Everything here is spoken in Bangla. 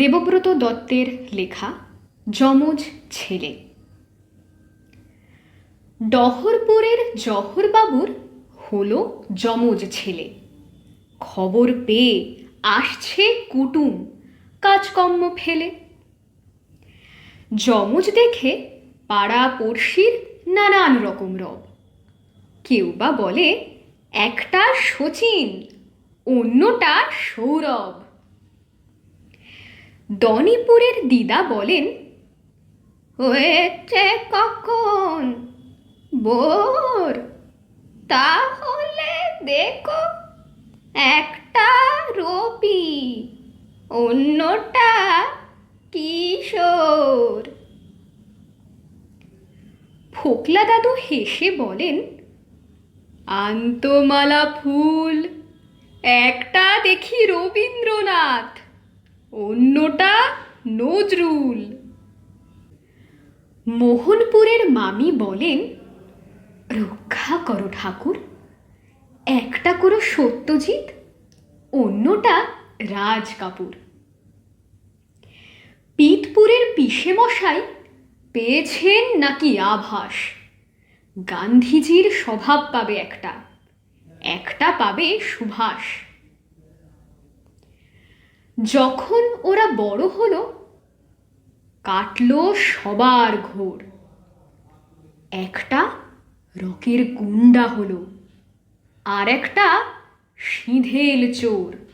দেবব্রত দত্তের লেখা যমজ ছেলে। ডহরপুরের জহরবাবুর হলো যমজ ছেলে। খবর পেয়ে আসছে কুটুম, কাজকর্ম ফেলে। যমজ দেখে পাড়া পড়শির নানান রকম রব। কেউ বা বলে, একটা শচীন, অন্যটা সৌরভ। দনিপুরের দিদা বলেন, হয়েছে কখন? বোর তাহলে দেখো, একটা রবি, অন্যটা কিশোর। ফোকলা দাদু হেসে বলেন, আন্তমালা ফুল, একটা দেখি রবীন্দ্রনাথ। অন্যটা নজরুল। মোহনপুরের মামি বলেন, রক্ষা করো ঠাকুর, একটা করো সত্যজিৎ, অন্যটা রাজ কাপুর। পিতপুরের পিসে মশাই পেয়েছেন নাকি আভাস? গান্ধীজির স্বভাব পাবে একটা একটা পাবে সুভাষ। যখন ওরা বড় হলো, কাটলো সবার ঘোর। একটা রকের গুন্ডা হলো, আর একটা সিঁধেল চোর।